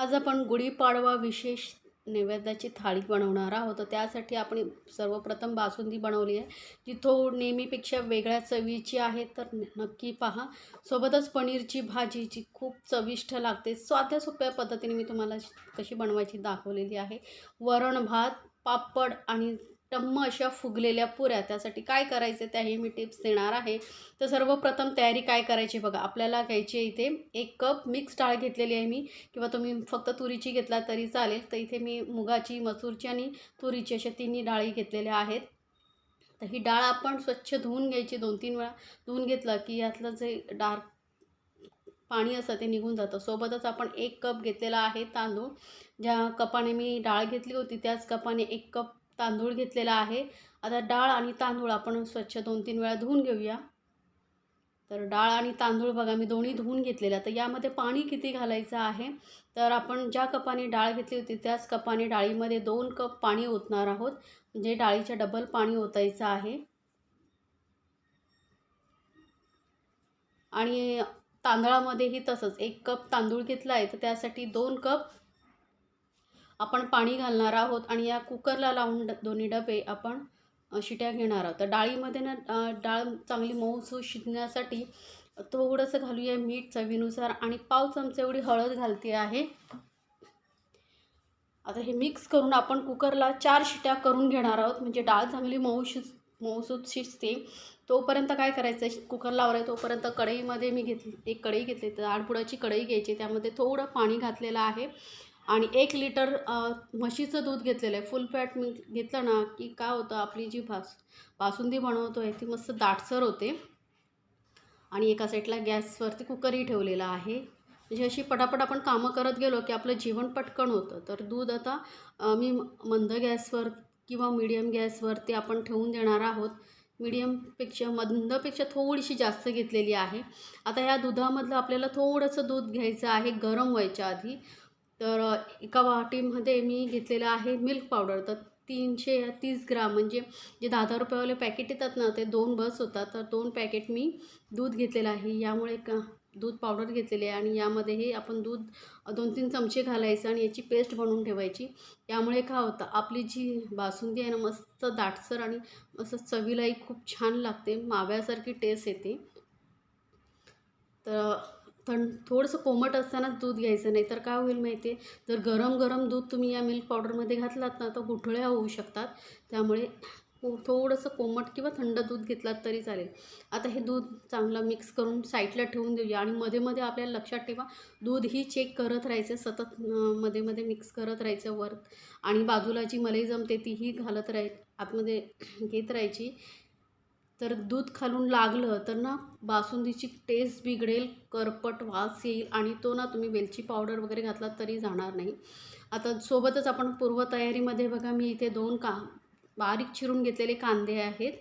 आज आपण गुढीपाडवा विशेष नैवेद्याची थाळी बनवणार आहोत. तर त्यासाठी आपण सर्वप्रथम बासुंदी बनवली आहे. जी थोड नेहमीपेक्षा वेगळ्या चवीची आहे तर नक्की पहा. सोबतच पनीरची भाजी जी खूप चविष्ट लागते. साध्या सोप्या पद्धतीने मी तुम्हाला कशी बनवायची दाखवलेली आहे. वरण भात पापड आणि टम्म अशा फुगलेल्या पुऱ्या. त्यासाठी काय करायचे त्याही मी टिप्स देणार आहे. तर सर्वप्रथम तयारी काय करायची बघा. आपल्याला घ्यायची आहे इथे एक कप मिक्स डाळ घेतलेली आहे मी. किंवा तुम्ही फक्त तुरीची घेतला तरी चालेल. तर इथे मी मुगाची मसूरची आणि तुरीची अशा तिन्ही डाळी घेतलेल्या आहेत. तर ही डाळ आपण स्वच्छ धुवून घ्यायची दोन तीन वेळा. धुवून घेतलं की यातलं जे डार्क पाणी असतं ते निघून जातं. सोबतच आपण एक कप घेतलेला आहे तांदूळ. ज्या कपाने मी डाळ घेतली होती त्याच कपाने एक कप तांदूळ घेतलेला आहे. आता डाळ आणि तांदूळ आपण स्वच्छ दोन तीन वेळा धुवून घेऊया. तर डाळ आणि तांदूळ बघा मी दोन्ही धुवून घेतलेल्या तर यामध्ये पाणी किती घालायचं आहे? तर आपण ज्या कपाने डाळ घेतली होती त्याच कपाने डाळीमध्ये दोन कप पाणी ओतणार आहोत. म्हणजे डाळीच्या डबल पाणी ओतायचं आहे. आणि तांदळामध्येही तसंच. एक कप तांदूळ घेतला आहे तर त्यासाठी दोन कप आपण पाणी घालणार आहोत आणि या कुकरला लावून ड दोन्ही डबे आपण शिट्या घेणार आहोत. तर डाळीमध्ये ना डाळ चांगली मऊसूत शिजण्यासाठी थोडंसं घालूया मीठ चवीनुसार आणि पाव चमचा एवढी हळद घालते आहे. आता हे मिक्स करून आपण कुकरला चार शिट्या करून घेणार आहोत. म्हणजे डाळ चांगली मऊ शिज मऊसूत शिजते. तोपर्यंत काय करायचं? आहे कुकर लावलं तोपर्यंत कढईमध्ये मी घेतली एक कढई घेतली. तर आडपुडाची कढई घ्यायची. त्यामध्ये थोडं पाणी घातलेलं आहे. आणि एक लिटर म्हशीचं दूध घेतलेलं आहे. फुल फॅट मी घेतलं ना की काय होतं आपली जी भास बासुंदी बनवतो आहे ती मस्त दाटसर होते. आणि एका साईडला गॅसवरती कुकरही ठेवलेला आहे. म्हणजे अशी पटापट आपण कामं करत गेलो की आपलं जीवन पटकन होतं. तर दूध आता मी मंद गॅसवर किंवा मिडियम गॅसवरती आपण ठेवून देणार आहोत. मिडियमपेक्षा मंदपेक्षा थोडीशी जास्त घेतलेली आहे. आता ह्या दुधामधलं आपल्याला थोडंसं दूध घ्यायचं आहे गरम व्हायच्या आधी. तर एका वाटीमध्ये मी घेतलेलं आहे मिल्क पावडर तर तीनशे तीस ग्राम म्हणजे जे दहा दहा रुपयावाले पॅकेट येतात ना ते दोन बस होतात. तर दोन पॅकेट मी दूध घेतलेलं आहे. यामुळे का दूध पावडर घेतलेली आहे आणि यामध्येही आपण दूध दोन तीन चमचे घालायचं आणि याची पेस्ट बनवून ठेवायची. यामुळे काय होतं आपली जी बासुंदी आहे ना मस्त दाटसर आणि मस्त चवीलाही खूप छान लागते. माव्यासारखी टेस्ट येते. तर थंड थोडंसं कोमट असतानाच दूध घ्यायचं नाही तर काय होईल माहिती आहे जर गरम गरम दूध तुम्ही या मिल्क पावडरमध्ये घातलात ना तर गुठळ्या होऊ शकतात. त्यामुळे थोडंसं कोमट किंवा थंड दूध घेतलात तरी चालेल. आता हे दूध चांगलं मिक्स करून साईडला ठेवून देऊया आणि मध्ये मध्ये आपल्याला लक्षात ठेवा दूधही चेक करत राहायचं सतत मध्ये मध्ये मिक्स करत राहायचं वर आणि बाजूला जी मलाई जमते तीही घालत राहाय आतमध्ये घेत राहायची. तर दूध खालून लागलं तर ना बासुंदीची टेस्ट बिघडेल करपट वास येईल आणि तो ना तुम्ही वेलची पावडर वगैरे घातलात तरी जाणार नाही. आता सोबतच आपण पूर्वतयारीमध्ये बघा मी इथे दोन का बारीक चिरून घेतलेले कांदे आहेत.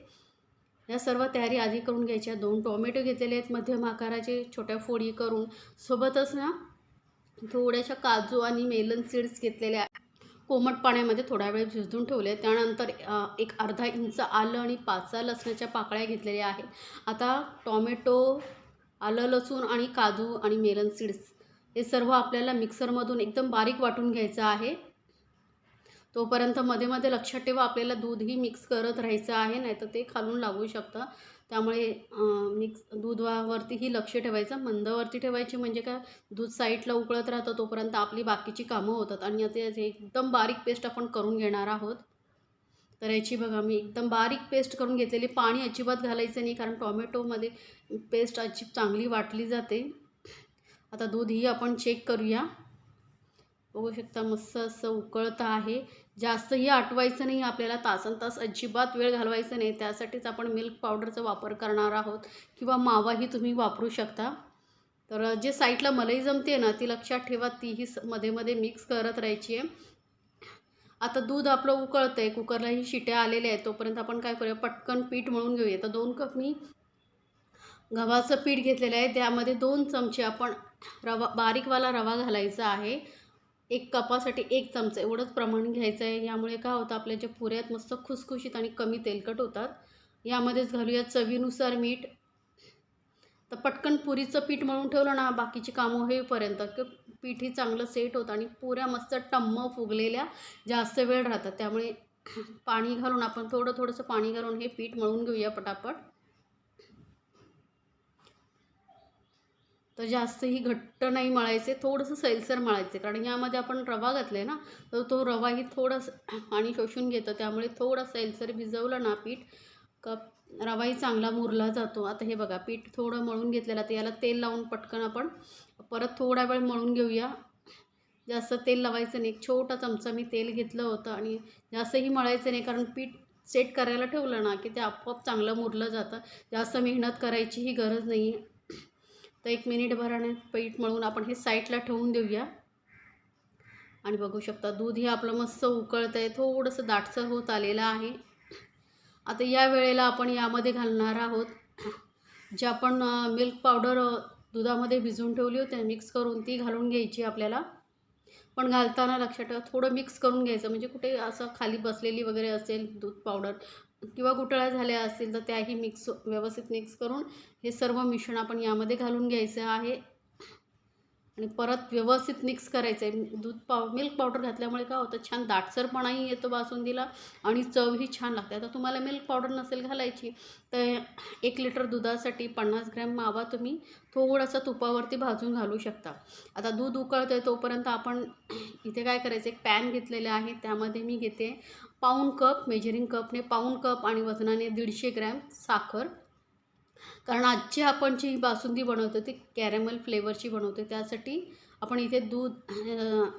या सर्व तयारी आधी करून घ्यायच्या. दोन टोमॅटो घेतलेले आहेत मध्यम आकाराचे छोट्या फोडी करून. सोबतच ना थोड्याशा काजू आणि मेलन सीड्स घेतलेल्या कोमट पाण्यामध्ये थोडा वेळ भिजवून ठेवले. त्यानंतर एक अर्धा इंच आलं आणि पाच सहा लसणाच्या पाकळ्या घेतलेल्या आहेत. आता टॉमॅटो आलं लसूण आणि काजू आणि मेलन सीड्स हे सर्व आपल्याला मिक्सरमधून एकदम बारीक वाटून घ्यायचं आहे. तोपर्यंत मध्ये मध्ये लक्षात ठेवा आपल्याला दूधही मिक्स करत राहायचं आहे नाही तर ते खालून लागू शकतं. त्यामुळे मिक्स दुधावरतीही लक्ष ठेवायचं. मंदवरती ठेवायची म्हणजे काय? दूध साईडला उकळत राहतं तोपर्यंत आपली बाकीची कामं होतात. आणि आता एकदम बारीक पेस्ट आपण करून घेणार आहोत. तर याची बघा मी एकदम बारीक पेस्ट करून घेतलेली. पाणी अजिबात घालायचं नाही कारण टॉमॅटोमध्ये पेस्ट अजिब चांगली वाटली जाते. आता दूध ही आपण चेक करूया. बघू शकता मस्त असं उकळतं आहे. जास्तही आटवायचं नाही आपल्याला तासन तास अजिबात वेळ घालवायचं नाही. त्यासाठीच आपण मिल्क पावडरचा वापर करणार आहोत किंवा मावाही तुम्ही वापरू शकता. तर जे साईटला मलई जमते ना ती लक्षात ठेवा तीही मध्ये मध्ये मिक्स करत राहायची आहे आता दूध आपलं उकळतं आहे कुकरलाही शिट्या आलेल्या आहेत तोपर्यंत आपण काय करूया पटकन पीठ मळून घेऊया. तर दोन कप मी गव्हाचं पीठ घेतलेलं आहे. त्यामध्ये दोन चमचे आपण रवा बारीकवाला रवा घालायचा आहे. एक कपासाठी एक चमचा एवढंच प्रमाण घ्यायचं आहे यामुळे काय होतं आपल्या ज्या पुऱ्यात मस्त खुसखुशीत आणि कमी तेलकट होतात यामध्येच घालूया चवीनुसार मीठ. तर पटकन पुरीचं पीठ मळून ठेवलं ना बाकीची कामं होईपर्यंत. की पीठही चांगलं सेट होतं आणि पुऱ्या मस्त टम्म फुगलेल्या जास्त वेळ राहतात. त्यामुळे पाणी घालून आपण थोडं थोडंसं पाणी घालून हे पीठ मळून घेऊया पटापट. तर जास्तही घट्ट नाही मळायचे थोडंसं सैलसर मळायचे. कारण यामध्ये आपण रवा घातला ना तर तो रवाही थोडंसं पाणी शोषून घेतो. त्यामुळे थोडा सैलसर भिजवलं ना पीठ कप रवाही चांगला मुरला जातो. आता हे बघा पीठ थोडं मळून घेतलेलं आता याला तेल लावून पटकन आपण परत थोडा वेळ मळून घेऊया. जास्त तेल लावायचं नाही. एक छोटा चमचा मी तेल घेतलं होतं आणि जास्तही मळायचं नाही. कारण पीठ सेट करायला ठेवलं ना की ते आपोआप चांगलं मुरलं जातं. जास्त मेहनत करायचीही गरज नाही आहे तर एक मिनिटभराने पीठ मळून आपण हे साईडला ठेवून देऊया. आणि बघू शकता दूध हे आपलं मस्त उकळतं आहे थोडंसं दाटसर होत आलेलं आहे. आता या वेळेला आपण यामध्ये घालणार आहोत जे आपण मिल्क पावडर दुधामध्ये भिजवून ठेवली होती मिक्स करून ती घालून घ्यायची आपल्याला. पण घालताना लक्षात ठेवा थोडं मिक्स करून घ्यायचं म्हणजे कुठे असं खाली बसलेली वगैरे असेल दूध पावडर किंवा गुटळ्या झाल्या असतील तर त्याही मिक्स व्यवस्थित मिक्स करून हे सर्व मिश्रण आपण यामध्ये घालून घ्यायचं आहे. आणि परत व्यवस्थित मिक्स करायचं आहे दूध पाव मिल्क पावडर घातल्यामुळे काय होतं छान दाटसरपणाही येतो बासुंदीला आणि चवही छान लागते. आता तुम्हाला मिल्क पावडर नसेल घालायची तर एक लिटर दुधासाठी पन्नास ग्रॅम मावा तुम्ही थोडासा तुपावरती भाजून घालू शकता. आता दूध उकळतं आहे तोपर्यंत आपण इथे काय करायचं एक पॅन घेतलेले आहे त्यामध्ये मी घेते. पाऊण कप मेजरिंग कपने पाऊण कप आणि वजनाने दीडशे ग्रॅम साखर. कारण आजची आपण जी बासुंदी बनवतो ती कॅरेमल फ्लेवरची बनवतो त्यासाठी आपण इथे दूध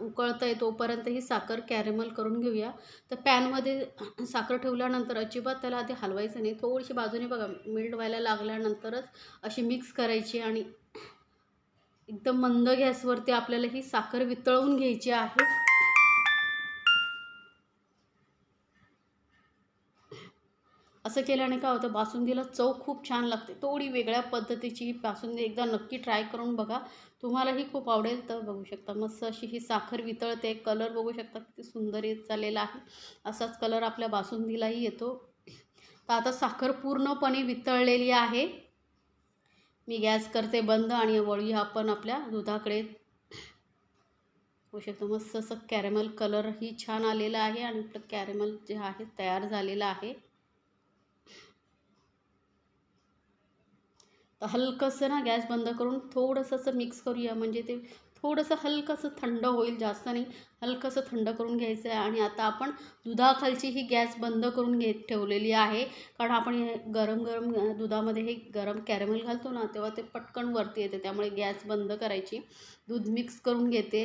उकळतं आहे तोपर्यंत ही साखर कॅरेमल करून घेऊया. तर पॅनमध्ये साखर ठेवल्यानंतर अजिबात त्याला आधी हलवायचं नाही. थोडीशी बाजूने बघा मिल्ट व्हायला लागल्यानंतरच अशी मिक्स करायची आणि एकदम मंद गॅसवरती आपल्याला ही साखर वितळवून घ्यायची आहे. असं केल्याने काय होतं बासुंदीला चव खूप छान लागते. थोडी वेगळ्या पद्धतीची ही बासुंदी एकदा नक्की ट्राय करून बघा. तुम्हालाही खूप आवडेल तर बघू शकता. मस्त अशी ही साखर वितळते. कलर बघू शकता किती सुंदर येत चाललेला आहे. असाच कलर आपल्या बासुंदीलाही येतो. तर आता साखर पूर्णपणे वितळलेली आहे. मी गॅस करते बंद आणि वळूया आपण आपल्या दुधाकडे. होऊ शकतो मस्त असं कॅरेमल कलरही छान आलेला आहे आणि आपलं कॅरेमल जे आहे तयार झालेलं आहे. तर हलकंसं ना गॅस बंद करून थोडंसं असं मिक्स करूया. म्हणजे ते थोडंसं हलकंसं थंड होईल जास्त नाही. हलकंसं थंड करून घ्यायचं आहे आणि आता आपण दुधाखालची ही गॅस बंद करून घेत ठेवलेली आहे. कारण आपण हे गरम गरम दुधामध्ये हे गरम कॅरेमल घालतो ना तेव्हा ते पटकन वरती येते. त्यामुळे गॅस बंद करायची. दूध मिक्स करून घेते.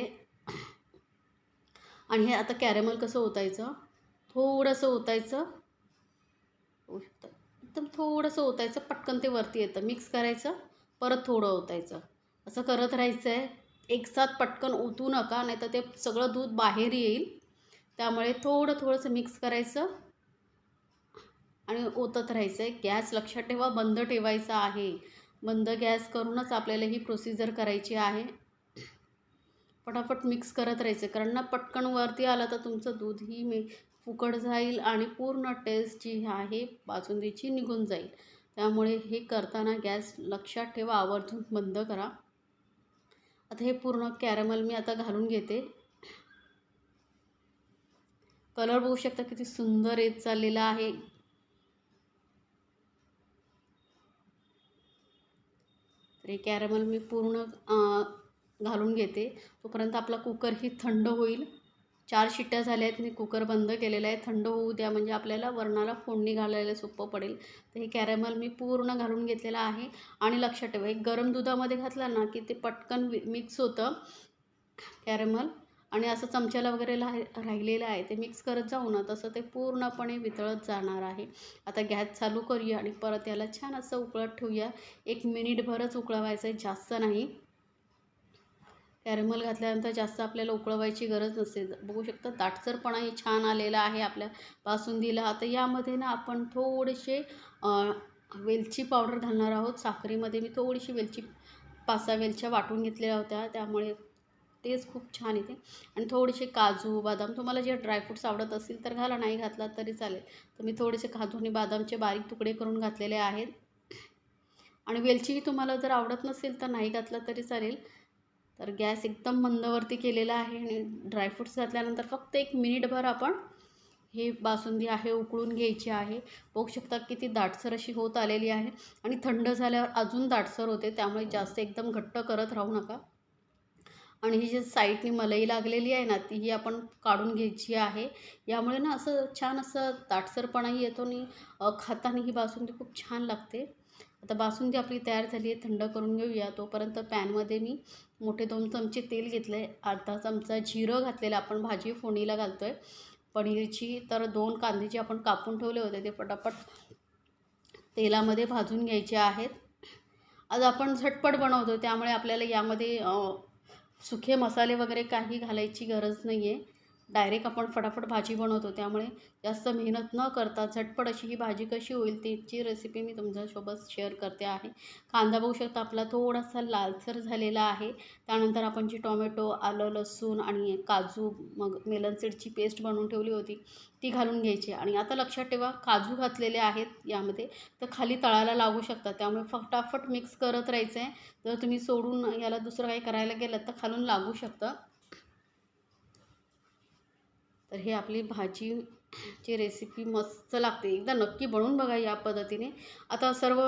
आणि हे आता कॅरेमल कसं ओतायचं? थोडंसं ओतायचं. एकदम थोडंसं ओतायचं पटकन ते वरती येतं. मिक्स करायचं परत थोडं ओतायचं. असं करत राहायचं आहे एकसाथ पटकन ओतू नका नाही तर ते सगळं दूध बाहेर येईल. त्यामुळे थोडं थोडंसं मिक्स करायचं. आणि ओतत राहायचं आहे गॅस लक्षात ठेवा बंद ठेवायचा आहे. बंद गॅस करूनच आपल्याला ही प्रोसिजर करायची आहे. पटापट मिक्स करत राहायचं. कारण ना पटकन वरती आलं तर तुमचं दूधही मी फुकट जाईल आणि पूर्ण टेस्ट जी आहे बासुंदीची निघून जाईल. त्यामुळे हे करताना गॅस लक्षात ठेवा आवर्जून बंद करा. आता हे पूर्ण कॅरमल मी आता घालून घेते. कलर बघू शकता किती सुंदर येत चाललेला आहे. तर हे कॅरमल मी पूर्ण घालून घेते. तोपर्यंत आपला कुकरही थंड होईल. चार शिट्ट्या झाल्या आहेत मी कुकर बंद केलेला आहे. थंड होऊ द्या म्हणजे आपल्याला वरणाला फोडणी घालायला सोपं पडेल. तर हे कॅरेमल मी पूर्ण घालून घेतलेलं आहे. आणि लक्षात ठेवा एक गरम दुधामध्ये घातला ना की ते पटकन मिक्स होतं. कॅरेमल आणि असं चमच्याला वगैरे ला राहिलेलं आहे ते मिक्स करत जाऊ ना तसं ते पूर्णपणे वितळत जाणार आहे. आता गॅस चालू करूया आणि परत याला छान असं उकळत ठेवूया. एक मिनिटभरच उकळवायचं आहे जास्त नाही. कॅरेमल घातल्यानंतर जास्त आपल्याला उकळवायची गरज नसते. बघू शकता दाटसरपणाही छान आलेला आहे आपल्या बासुंदीला तर यामध्ये ना आपण थोडेसे वेलची पावडर घालणार आहोत. साखरेमध्ये मी थोडीशी वेलची पाच सहा वेलच्या वाटून घेतलेल्या होत्या. त्यामुळे तेच खूप छान येते. आणि थोडेसे काजू बदाम तुम्हाला जे ड्रायफ्रूट्स आवडत असतील तर घाला. नाही घातला तरी चालेल. तर मी थोडेसे काजू आणि बदामचे बारीक तुकडे करून घातलेले आहेत. आणि वेलचीही तुम्हाला जर आवडत नसेल तर नाही घातला तरी चालेल. तर गॅस एकदम मंदवरती केलेला आहे आणि ड्रायफ्रूट्स घातल्यानंतर फक्त एक मिनिटभर आपण ही बासुंदी आहे उकळून घ्यायची आहे. बघू शकता किती दाटसर अशी होत आलेली आहे आणि थंड झाल्यावर अजून दाटसर होते त्यामुळे जास्त एकदम घट्ट करत राहू नका. आणि ही जी साईडनी मलई लागलेली आहे ना ती ही आपण काढून घ्यायची आहे. यामुळे ना असं छान असं दाटसरपणाही येतो आणि खाताना ही बासुंदी खूप छान लागते. आता बासुंदी आपली तयार झाली आहे थंड करून घेऊया. तोपर्यंत पॅनमध्ये मी मोठे दोन चमचे तेल घेतलं आहे अर्धा चमचा जिरं घातलेलं आपण भाजी फोडणीला घालतो आहे पनीरची तर दोन कांदे जे आपण कापून ठेवले होते ते पटापट तेलामध्ये भाजून घ्यायचे आहेत. आज आपण झटपट बनवतो त्यामुळे आपल्याला यामध्ये सुखे मसाले वगैरे काही घालायची गरज नाही आहे डायरेक्ट आपण फटाफट भाजी बनवतो. त्यामुळे जास्त मेहनत न करता झटपट अशी ही भाजी कशी होईल त्याची रेसिपी मी तुमच्यासोबत शेअर करते आहे. कांदा बघू शकता आपला थोडासा लालसर झालेला आहे. त्यानंतर आपण जी टोमॅटो आलं लसूण आणि काजू मग मेलन सीडची पेस्ट बनवून ठेवली होती ती घालून घ्यायची. आणि आता लक्षात ठेवा काजू घातलेले आहेत यामध्ये. तर खाली तळाला लागू शकतात त्यामुळे फटाफट मिक्स करत राहायचं आहे जर तुम्ही सोडून याला दुसरं काही करायला गेलं तर खालून लागू शकतं. तर हे आपली भाजीची रेसिपी मस्त लागते. एकदा नक्की बनवून बघा या पद्धतीने. आता सर्व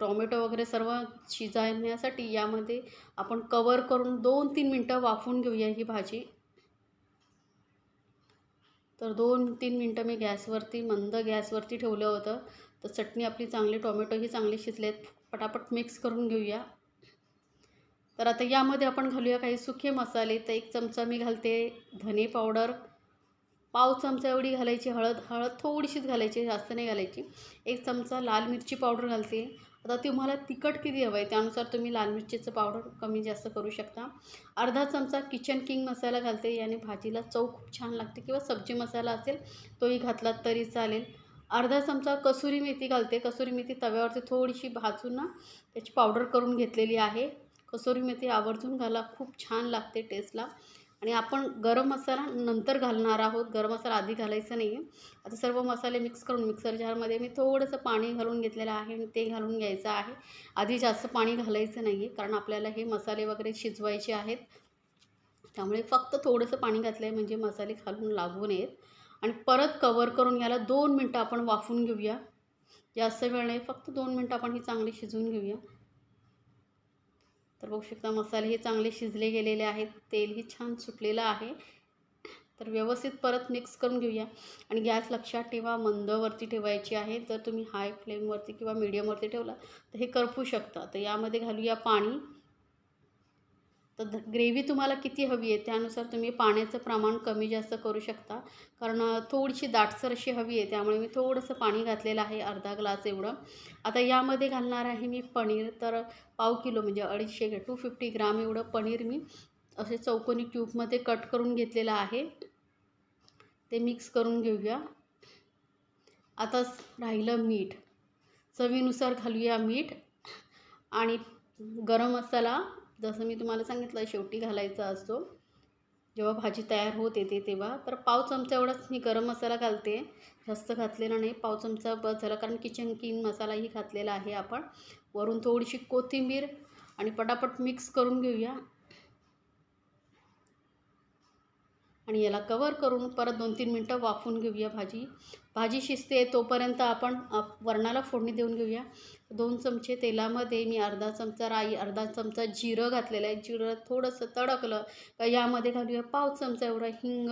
टोमॅटो वगैरे सर्व शिजवण्यासाठी यामध्ये आपण कवर करून दोन तीन मिनटं वाफवून घेऊया ही भाजी. तर दोन तीन मिनटं मी गॅसवरती मंद गॅसवरती ठेवलं होतं. तर चटणी आपली चांगली टोमॅटोही चांगले शिजलेत. पटापट मिक्स करून घेऊया. तर आता यामध्ये आपण घालूया काही सुखे मसाले. तर एक चमचा मी घालते धने पावडर. पाव चमचा एवढी घालायची हळद हळद थोडीशीच घालायची जास्त नाही घालायची. एक चमचा लाल मिरची पावडर घालते. आता तुम्हाला तिखट किती हवं आहे त्यानुसार तुम्ही लाल मिरचीचं पावडर कमी जास्त करू शकता. अर्धा चमचा किचन किंग मसाला घालते याने भाजीला चव खूप छान लागते किंवा सब्जी मसाला असेल तोही घातला तरी चालेल. अर्धा चमचा कसुरी मेथी घालते. कसुरी मेथी तव्यावरती थोडीशी भाजून ना त्याची पावडर करून घेतलेली आहे. कसुरी मेथी आवर्जून घाला. खूप छान लागते टेस्टला. आणि आपण गरम मसाला नंतर घालणार आहोत. गरम मसाला आधी घालायचा नाही आहे आता सर्व मसाले मिक्स करून मिक्सर जारमध्ये मी थोडंसं पाणी घालून घेतलेलं आहे आणि ते घालून घ्यायचं आहे. आधी जास्त पाणी घालायचं नाही आहे कारण आपल्याला हे मसाले वगैरे शिजवायचे आहेत. त्यामुळे फक्त थोडंसं पाणी घातलं आहे म्हणजे मसाले खालून लागू नयेत. आणि परत कवर करून घ्यायला दोन मिनटं आपण वाफून घेऊया. जास्त वेळ नाही फक्त दोन मिनटं आपण ही चांगली शिजवून घेऊया. तर बघू शकता मसाले हे चांगले शिजले गेलेले आहेत. तेलही छान सुटलेलं आहे. तर व्यवस्थित परत मिक्स करून घेऊया. आणि गॅस लक्षात ठेवा मंदवरती ठेवायची आहे. जर तुम्ही हाय फ्लेमवरती किंवा मीडियमवरती ठेवला तर हे करपू शकता. तर यामध्ये घालूया पाणी. तर ग्रेव्ही तुम्हाला किती हवी आहे त्यानुसार तुम्ही पाण्याचं प्रमाण कमी जास्त करू शकता. कारण थोडीशी दाटसर अशी हवी आहे त्यामुळे मी थोडंसं पाणी घातलेलं आहे अर्धा ग्लास एवढं. आता यामध्ये घालणार आहे मी पनीर तर पाव किलो म्हणजे अडीचशे टू फिफ्टी ग्राम एवढं पनीर मी असे चौकोनी ट्यूबमध्ये कट करून घेतलेलं आहे. ते मिक्स करून घेऊया. आता राहिलं मीठ. चवीनुसार घालूया मीठ आणि गरम मसाला जसं मी तुम्हाला सांगितलं शेवटी घालायचा असतो. जेव्हा भाजी तयार होत येते तेव्हा. तर पाव चमचा एवढाच मी गरम मसाला घालते. जास्त घातलेला नाही. पाव चमचा बस झाला कारण किचन किंग मसालाही घातलेला आहे आपण. वरून थोडीशी कोथिंबीर आणि पटापट मिक्स करून घेऊया. आणि याला कवर करून परत दोन तीन मिनटं वाफवून घेऊया भाजी. भाजी शिजते तोपर्यंत आपण वरणाला फोडणी देऊन घेऊया. दोन चमचे तेलामध्ये मी अर्धा चमचा राई अर्धा चमचा जिरं घातलेलं आहे. जिरं थोडंसं तडकलं का यामध्ये घालूया पाव चमचा एवढा हिंग.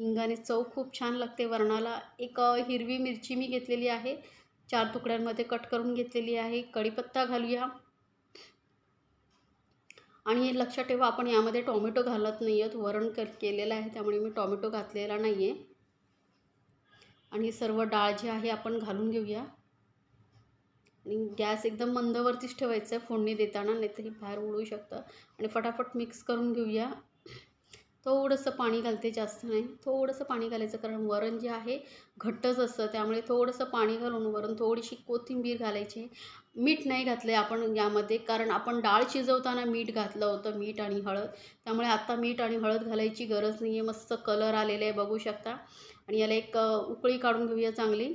हिंगाने चव खूप छान लागते वरणाला. एक हिरवी मिरची मी घेतलेली आहे. चार तुकड्यांमध्ये कट करून घेतलेली आहे. कढीपत्ता घालूया. आणि हे लक्षात ठेवा आपण यामध्ये टॉमॅटो घालत नाही आहेत. वरण क केलेलं आहे त्यामुळे मी टॉमॅटो घातलेला नाही आहे आणि सर्व डाळ जी आहे आपण घालून घेऊया. आणि गॅस एकदम मंदवरतीच ठेवायचं आहे फोडणी देताना नाहीतर बाहेर उडू शकतं. आणि फटाफट मिक्स करून घेऊया. थोडंसं पाणी घालते जास्त नाही. थोडंसं पाणी घालायचं कारण वरण जे आहे घट्टच असतं. त्यामुळे थोडंसं पाणी घालून वरण थोडीशी कोथिंबीर घालायची. मीठ नाही घातलं आहे आपण यामध्ये कारण आपण डाळ शिजवताना मीठ घातलं होतं मीठ आणि हळद. त्यामुळे आत्ता मीठ आणि हळद घालायची गरज नाही आहे मस्त कलर आलेला आहे बघू शकता. आणि याला एक उकळी काढून घेऊया चांगली.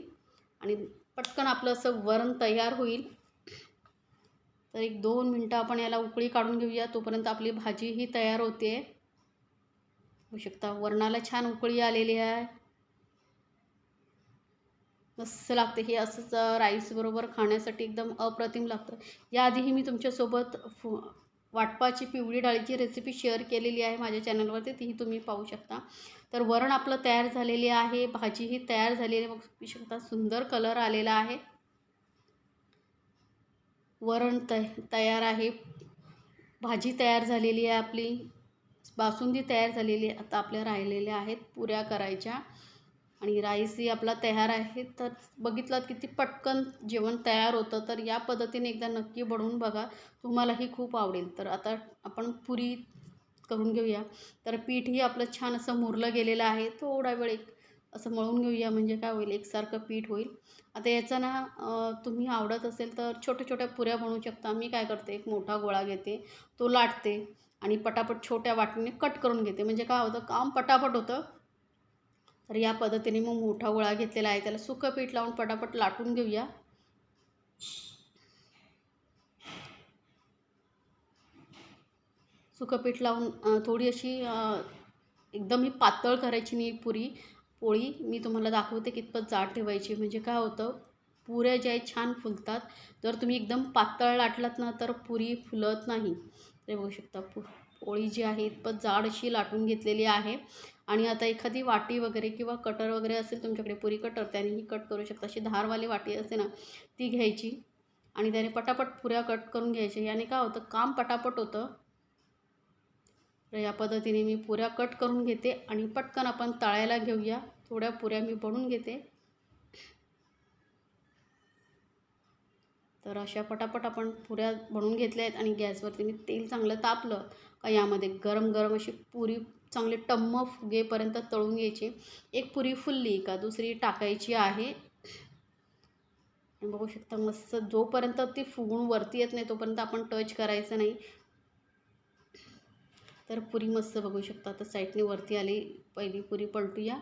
आणि पटकन आपलं असं वरण तयार होईल. तर एक दोन मिनटं आपण याला उकळी काढून घेऊया. तोपर्यंत आपली भाजी ही तयार होते. होऊ शकता वरणाला छान उकळी आलेली आहे. कसं लागतं? हे असंच राईसबरोबर खाण्यासाठी एकदम अप्रतिम लागतं. याआधीही मी तुमच्यासोबत फु वाटपाची पिवळी डाळीची रेसिपी शेअर केलेली आहे माझ्या चॅनलवरती तीही तुम्ही पाहू शकता. तर वरण आपलं तयार झालेली आहे. भाजीही तयार झालेली आहे. बघू शकता सुंदर कलर आलेला आहे. वरण त तयार आहे. भाजी तयार झालेली आहे आपली. बासुंदी तयार झालेली आता आपल्या राहिलेल्या आहेत. पुऱ्या करायच्या. आणि राईसही आपला तयार आहे. तर बघितलात किती पटकन जेवण तयार होतं. तर या पद्धतीने एकदा नक्की बनवून बघा. तुम्हालाही खूप आवडेल. तर आता आपण पुरी करून घेऊया. तर पीठही आपलं छान असं मुरलं गेलेलं आहे. थोडा वेळ एक असं मळून घेऊया. म्हणजे काय होईल? एकसारखं पीठ होईल. आता याचा ना तुम्ही आवडत असेल तर छोट्या छोट्या पुऱ्या बनवू शकता. मी काय करते? एक मोठा गोळा घेते. तो लाटते आणि पटापट छोट्या वाटीने कट करून घेते. म्हणजे काय होतं? काम पटापट होतं. तर या पद्धतीने मग मोठा गोळा घेतलेला आहे. त्याला सुकं पीठ लावून पटापट लाटून घेऊया. सुकं पीठ लावून थोडी अशी एकदम ही पातळ करायची नाही पुरी पोळी. मी तुम्हाला दाखवते कितपत जाड ठेवायची. म्हणजे काय होतं पुऱ्या ज्या आहेत छान फुलतात. जर तुम्ही एकदम पातळ लाटलात ना तर पुरी फुलत नाही. ते बघू शकता पु पोळी जी आहे इतपत जाड अशी लाटून घेतलेली आहे. आणि आता एखादी वाटी वगैरे किंवा कटर वगैरे असेल तुमच्याकडे पुरी कटर त्यानेही कट करू शकता. अशी धारवाली वाटी असते ना ती घ्यायची आणि त्याने पटापट पुऱ्या कट करून घ्यायच्या. याने काय होतं काम पटापट होतं. तर या पद्धतीने मी पुऱ्या कट करून घेते आणि पटकन आपण तळायला घेऊया. थोड्या पुऱ्या मी बनवून घेते. तर अशा पटापट आपण पुऱ्या बनवून घेतल्या आहेत आणि गॅसवरती मी तेल चांगलं तापलं का यामध्ये गरम गरम अशी पुरी चांगले टम्म फुगेपर्यंत तळून घ्यायचे. एक पुरी फुलली का दुसरी टाकायची आहे. बघू शकता मस्त जोपर्यंत ती फुगून वरती येत नाही तोपर्यंत आपण टच करायचं नाही. तर पुरी मस्त बघू शकता तर साईडने वरती आली पहिली पुरी पलटूया.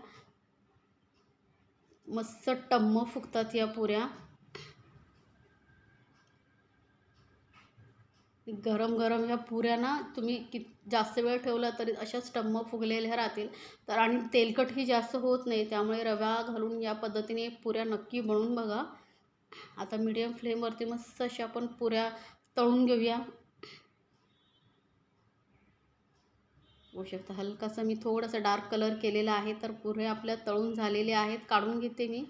मस्त टम्म फुगतात या पुऱ्या. गरम गरम ह्या पुऱ्या ना तुम्ही कि जास्त वेळ ठेवला तरी अशाच टम्म फुगलेल्या राहतील. तर आणि तेलकटही जास्त होत नाही त्यामुळे रवा घालून या पद्धतीने पुऱ्या नक्की बनवून बघा. आता मीडियम फ्लेमवरती मस्त अशा आपण पुऱ्या तळून घेऊया. होऊ शकतं. हलकासा मी थोडासा डार्क कलर केलेला आहे तर पुऱ्या आपल्या तळून झालेल्या आहेत. काढून घेते मी.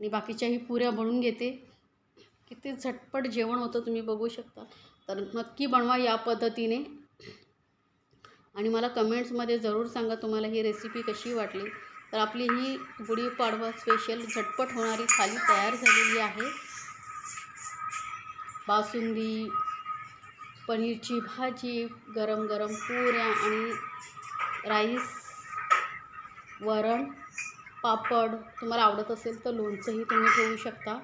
आणि बाकीच्याही पुऱ्या बनवून घेते. किती झटपट जेवण होतं तुम्ही बघू शकता. तर नक्की बनवा या पद्धतीने. आणि मला कमेंट्समध्ये जरूर सांगा तुम्हाला ही रेसिपी कशी वाटली. तर आपली ही गुढीपाडवा स्पेशल झटपट होणारी थाली तयार झालेली आहे. बासुंदी पनीरची भाजी गरम गरम पुऱ्या आणि राईस वरण पापड. तुम्हाला आवडत असेल तर लोणचंही तुम्ही ठेवू शकता.